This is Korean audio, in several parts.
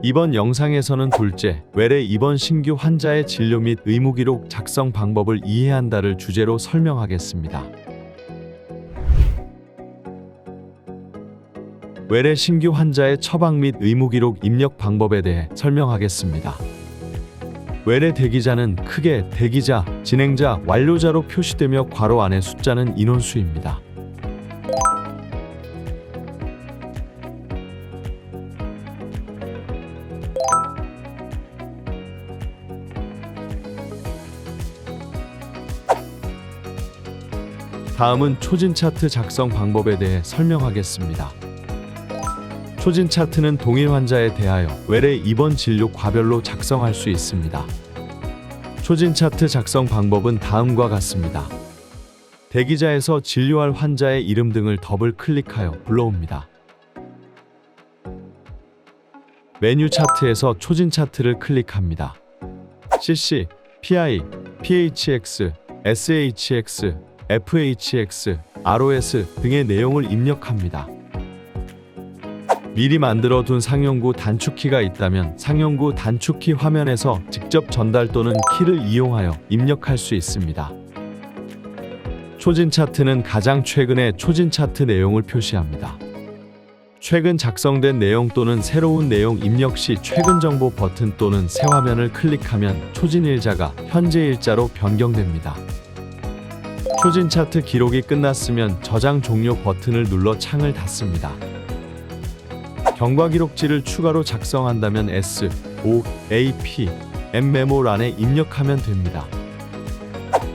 이번 영상에서는 둘째, 외래 입원 신규 환자의 진료 및 의무 기록 작성 방법을 이해 한다를 주제로 설명하겠습니다. 외래 신규 환자의 처방 및 의무 기록 입력 방법에 대해 설명하겠습니다. 외래 대기자는 크게 대기자, 진행자, 완료자로 표시되며 괄호 안의 숫자는 인원수입니다. 다음은 초진 차트 작성 방법에 대해 설명하겠습니다. 초진 차트는 동일 환자에 대하여 외래 입원 진료 과별로 작성할 수 있습니다. 초진 차트 작성 방법은 다음과 같습니다. 대기자에서 진료할 환자의 이름 등을 더블 클릭하여 불러옵니다. 메뉴 차트에서 초진 차트를 클릭합니다. CC, PI, PHX, SHX, FHX, ROS 등의 내용을 입력합니다. 미리 만들어 둔 상용구 단축키가 있다면 상용구 단축키 화면에서 직접 전달 또는 키를 이용하여 입력할 수 있습니다. 초진 차트는 가장 최근의 초진 차트 내용을 표시합니다. 최근 작성된 내용 또는 새로운 내용 입력 시 최근 정보 버튼 또는 새 화면을 클릭하면 초진 일자가 현재 일자로 변경됩니다. 초진 차트 기록이 끝났으면 저장 종료 버튼을 눌러 창을 닫습니다. 경과 기록지를 추가로 작성한다면 S, O, A, P, M 메모란에 입력하면 됩니다.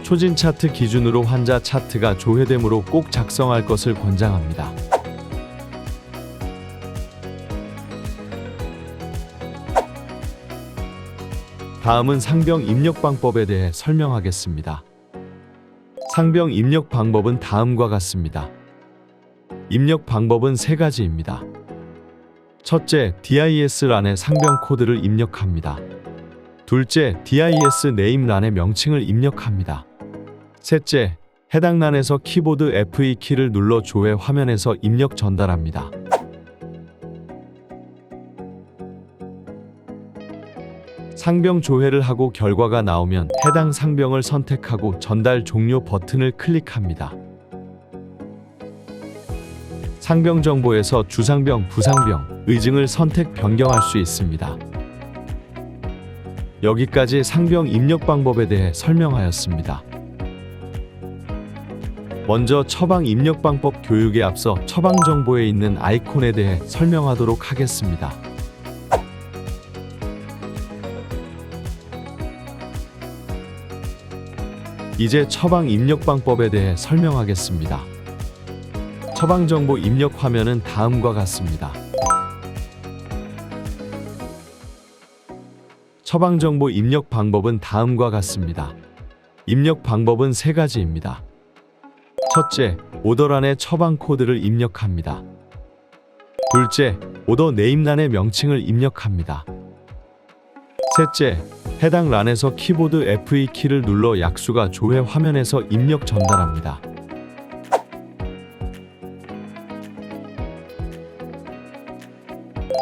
초진 차트 기준으로 환자 차트가 조회되므로 꼭 작성할 것을 권장합니다. 다음은 상병 입력 방법에 대해 설명하겠습니다. 상병 입력 방법은 다음과 같습니다. 입력 방법은 세 가지입니다. 첫째, DIS란에 상병 코드를 입력합니다. 둘째, DIS 네임란에 명칭을 입력합니다. 셋째, 해당 란에서 키보드 F2 키를 눌러 조회 화면에서 입력 전달합니다. 상병 조회를 하고 결과가 나오면 해당 상병을 선택하고 전달 종료 버튼을 클릭합니다. 상병 정보에서 주상병, 부상병, 의증을 선택 변경할 수 있습니다. 여기까지 상병 입력 방법에 대해 설명하였습니다. 먼저 처방 입력 방법 교육에 앞서 처방 정보에 있는 아이콘에 대해 설명하도록 하겠습니다. 이제 처방 입력 방법에 대해 설명하겠습니다. 처방 정보 입력 화면은 다음과 같습니다. 처방 정보 입력 방법은 다음과 같습니다. 입력 방법은 세 가지입니다. 첫째, 오더란에 처방 코드를 입력합니다. 둘째, 오더 네임란의 명칭을 입력합니다. 셋째, 해당 란에서 키보드 F2 키를 눌러 약수가 조회 화면에서 입력 전달합니다.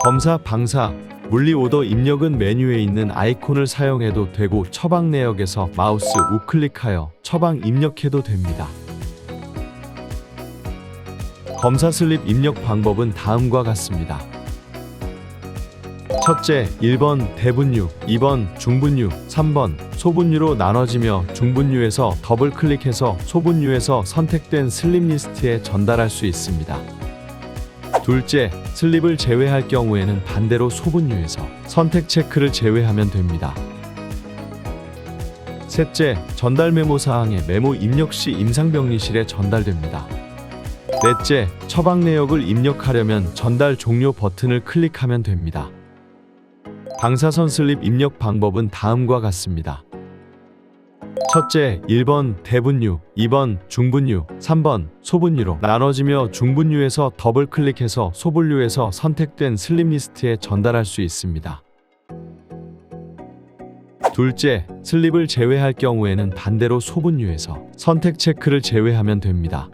검사, 방사, 물리 오더 입력은 메뉴에 있는 아이콘을 사용해도 되고 처방 내역에서 마우스 우클릭하여 처방 입력해도 됩니다. 검사 슬립 입력 방법은 다음과 같습니다. 첫째, 1번 대분류, 2번 중분류, 3번 소분류로 나눠지며 중분류에서 더블 클릭해서 소분류에서 선택된 슬립 리스트에 전달할 수 있습니다. 둘째, 슬립을 제외할 경우에는 반대로 소분류에서 선택 체크를 제외하면 됩니다. 셋째, 전달 메모 사항의 메모 입력 시 임상병리실에 전달됩니다. 넷째, 처방 내역을 입력하려면 전달 종료 버튼을 클릭하면 됩니다. 방사선 슬립 입력 방법은 다음과 같습니다. 첫째, 1번 대분류, 2번 중분류, 3번 소분류로 나눠지며 중분류에서 더블 클릭해서 소분류에서 선택된 슬립 리스트에 전달할 수 있습니다. 둘째, 슬립을 제외할 경우에는 반대로 소분류에서 선택 체크를 제외하면 됩니다.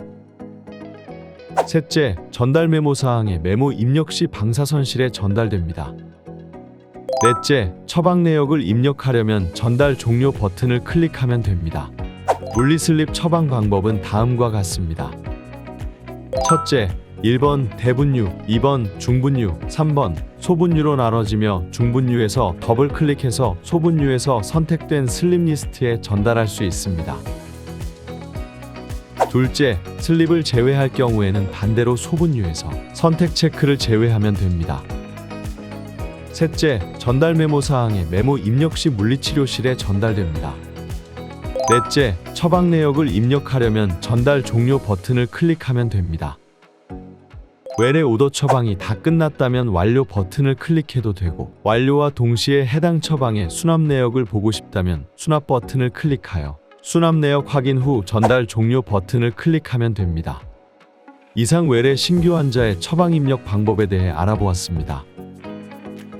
셋째, 전달 메모 사항의 메모 입력 시 방사선실에 전달됩니다. 넷째, 처방 내역을 입력하려면 전달 종료 버튼을 클릭하면 됩니다. 물리슬립 처방 방법은 다음과 같습니다. 첫째, 1번 대분류, 2번 중분류, 3번 소분류로 나눠지며 중분류에서 더블 클릭해서 소분류에서 선택된 슬립 리스트에 전달할 수 있습니다. 둘째, 슬립을 제외할 경우에는 반대로 소분류에서 선택 체크를 제외하면 됩니다. 셋째, 전달 메모 사항의 메모 입력 시 물리치료실에 전달됩니다. 넷째, 처방 내역을 입력하려면 전달 종료 버튼을 클릭하면 됩니다. 외래 오더 처방이 다 끝났다면 완료 버튼을 클릭해도 되고 완료와 동시에 해당 처방의 수납 내역을 보고 싶다면 수납 버튼을 클릭하여 수납 내역 확인 후 전달 종료 버튼을 클릭하면 됩니다. 이상 외래 신규 환자의 처방 입력 방법에 대해 알아보았습니다.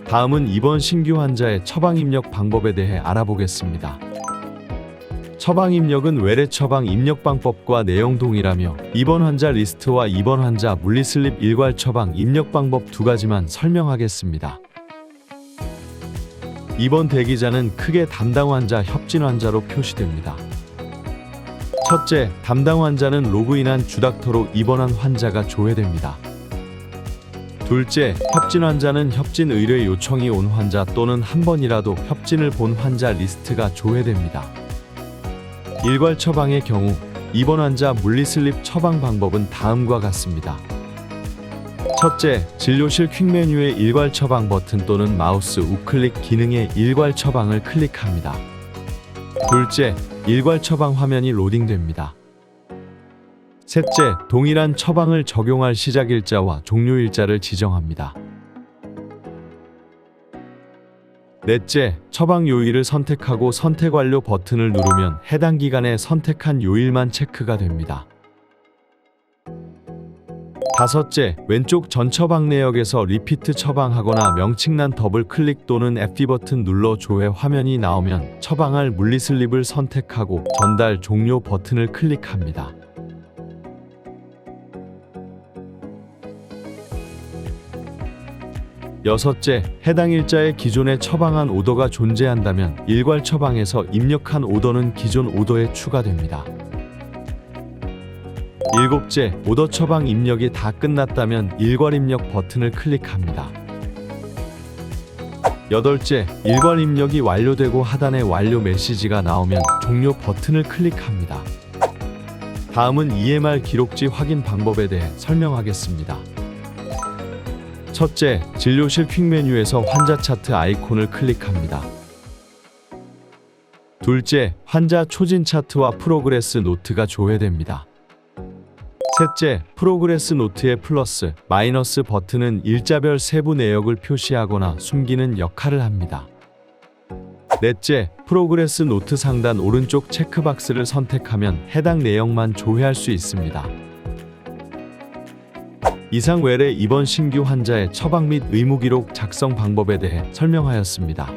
다음은 이번 신규 환자의 처방 입력 방법에 대해 알아보겠습니다. 처방 입력은 외래 처방 입력 방법과 내용 동일하며 입원 환자 리스트와 입원 환자 물리 슬립 일괄 처방 입력 방법 두 가지만 설명하겠습니다. 입원 대기자는 크게 담당 환자, 협진 환자로 표시됩니다. 첫째, 담당 환자는 로그인한 주닥터로 입원한 환자가 조회됩니다. 둘째, 협진 환자는 협진 의뢰 요청이 온 환자 또는 한 번이라도 협진을 본 환자 리스트가 조회됩니다. 일괄 처방의 경우 입원 환자 물리슬립 처방 방법은 다음과 같습니다. 첫째, 진료실 퀵 메뉴의 일괄 처방 버튼 또는 마우스 우클릭 기능의 일괄 처방을 클릭합니다. 둘째, 일괄 처방 화면이 로딩됩니다. 셋째, 동일한 처방을 적용할 시작 일자와 종료 일자를 지정합니다. 넷째, 처방 요일을 선택하고 선택 완료 버튼을 누르면 해당 기간에 선택한 요일만 체크가 됩니다. 다섯째, 왼쪽 전 처방 내역에서 리피트 처방하거나 명칭란 더블 클릭 또는 F2 버튼 눌러 조회 화면이 나오면 처방할 물리슬립을 선택하고 전달 종료 버튼을 클릭합니다. 여섯째, 해당 일자에 기존에 처방한 오더가 존재한다면 일괄 처방에서 입력한 오더는 기존 오더에 추가됩니다. 일곱째, 오더 처방 입력이 다 끝났다면 일괄 입력 버튼을 클릭합니다. 여덟째, 일괄 입력이 완료되고 하단에 완료 메시지가 나오면 종료 버튼을 클릭합니다. 다음은 EMR 기록지 확인 방법에 대해 설명하겠습니다. 첫째, 진료실 퀵 메뉴에서 환자 차트 아이콘을 클릭합니다. 둘째, 환자 초진 차트와 프로그레스 노트가 조회됩니다. 셋째, 프로그레스 노트의 플러스, 마이너스 버튼은 일자별 세부 내역을 표시하거나 숨기는 역할을 합니다. 넷째, 프로그레스 노트 상단 오른쪽 체크박스를 선택하면 해당 내역만 조회할 수 있습니다. 이상 외래 입원 신규 환자의 처방 및 의무 기록 작성 방법에 대해 설명하였습니다.